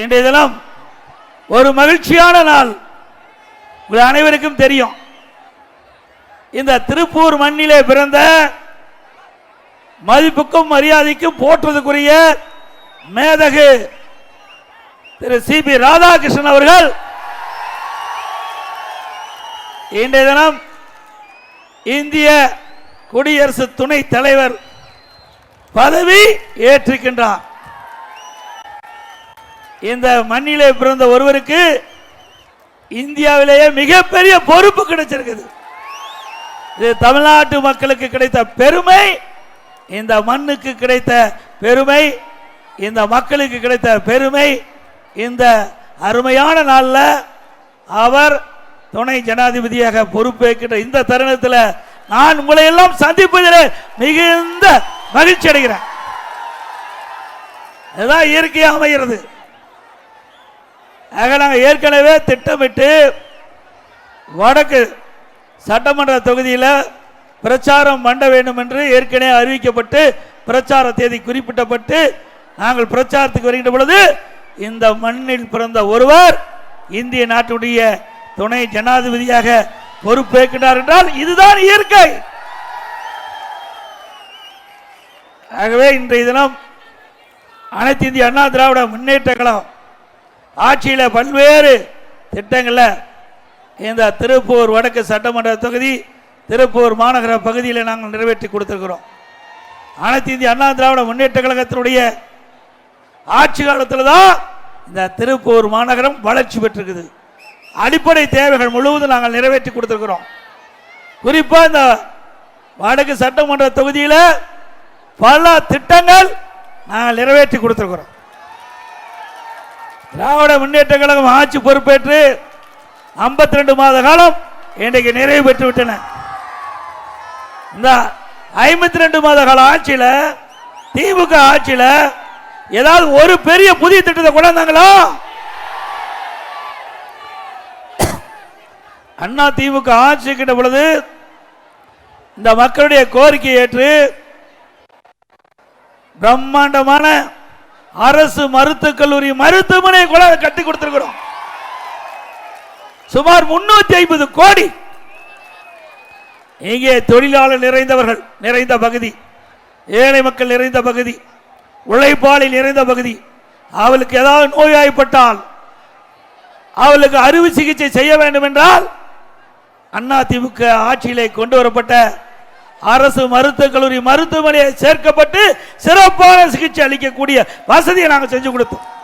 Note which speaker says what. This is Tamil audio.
Speaker 1: இன்றைய தினம் ஒரு மகிழ்ச்சியான நாள். உங்கள் அனைவருக்கும் தெரியும். இந்த திருப்பூர் மண்ணிலே பிறந்த மதிப்புக்கும் மரியாதைக்கும் போற்றுவதற்குரிய மேதகு திரு சி பி ராதாகிருஷ்ணன் அவர்கள் இன்றைய தினம் இந்திய குடியரசு துணைத் தலைவர் பதவி ஏற்றிருக்கின்றார். இந்த மண்ணிலே பிறந்த ஒருவருக்கு இந்தியாவிலேயே மிகப்பெரிய பொறுப்பு கிடைச்சிருக்குது. இது தமிழ்நாட்டு மக்களுக்கு கிடைத்த பெருமை இந்த மண்ணுக்கு கிடைத்த பெருமை இந்த மக்களுக்கு கிடைத்த பெருமை இந்த அருமையான நாளில் அவர் துணை ஜனாதிபதியாக பொறுப்பேற்கின்ற இந்த தருணத்தில் நான் உங்களை எல்லாம் சந்திப்பதில் மிகுந்த மகிழ்ச்சி அடைகிறேன் இதுதான் இயற்கையாக அமைகிறது. ஆக நாங்கள் ஏற்கனவே திட்டமிட்டு வடக்கு சட்டமன்ற தொகுதியில் பிரச்சாரம் பண்ண வேண்டும் என்று ஏற்கனவே அறிவிக்கப்பட்டு பிரச்சார தேதி குறிப்பிட்டப்பட்டு நாங்கள் பிரச்சாரத்துக்கு வருகின்ற பொழுது இந்த மண்ணில் பிறந்த ஒருவர் இந்திய நாட்டுடைய துணை ஜனாதிபதியாக பொறுப்பேற்கிறார் என்றால் இதுதான் இயற்கை. ஆகவே இன்றைய தினம் அனைத்து இந்திய அண்ணா திராவிட முன்னேற்ற கழகம் ஆட்சியில் பல்வேறு திட்டங்களில் இந்த திருப்பூர் வடக்கு சட்டமன்ற தொகுதி திருப்பூர் மாநகர பகுதியில் நாங்கள் நிறைவேற்றி கொடுத்துருக்கிறோம். அனைத்து இந்திய அண்ணா திராவிட முன்னேற்ற கழகத்தினுடைய ஆட்சி காலத்தில் தான் இந்த திருப்பூர் மாநகரம் வளர்ச்சி பெற்றிருக்குது. அடிப்படை தேவைகள் முழுவதும் நாங்கள் நிறைவேற்றி கொடுத்துருக்குறோம். குறிப்பாக இந்த வடக்கு சட்டமன்ற தொகுதியில் பல திட்டங்கள் நாங்கள் நிறைவேற்றி கொடுத்துருக்குறோம். திராவிட முன்னேற்ற கழகம் ஆட்சி பொறுப்பேற்று 52 ரெண்டு மாத காலம் இன்றைக்கு நிறைவு பெற்று விட்டன. இந்த ஐம்பத்தி ரெண்டு மாத கால ஆட்சியில் திமுக ஆட்சியில் ஏதாவது ஒரு பெரிய புதிய திட்டத்தை கொண்டாந்தாங்களா அண்ணா திமுக ஆட்சி கிட்ட பொழுது இந்த மக்களுடைய கோரிக்கையை ஏற்று பிரம்மாண்டமான அரசு மருத்துவக் கல்லூரி மருத்துவமனை கூட கட்டி கொடுத்திருக்கிறோம். சுமார் முன்னூத்தி ஐம்பது கோடி. இங்கே தொழிலாளர் நிறைந்தவர்கள் நிறைந்த பகுதி. ஏழை மக்கள் நிறைந்த பகுதி. உழைப்பாளி நிறைந்த பகுதி. அவளுக்கு ஏதாவது நோய்வாய்ப்பட்டால் அவளுக்கு அறுவை சிகிச்சை செய்ய வேண்டும் என்றால் அண்ணா திமுக ஆட்சியிலே கொண்டு வரப்பட்ட அரசு மருத்துவக் கல்லூரி மருத்துவமனையை சேர்க்கப்பட்டு சிறப்பான சிகிச்சை அளிக்கக்கூடிய வசதியை நாங்கள் செஞ்சு கொடுத்தோம்.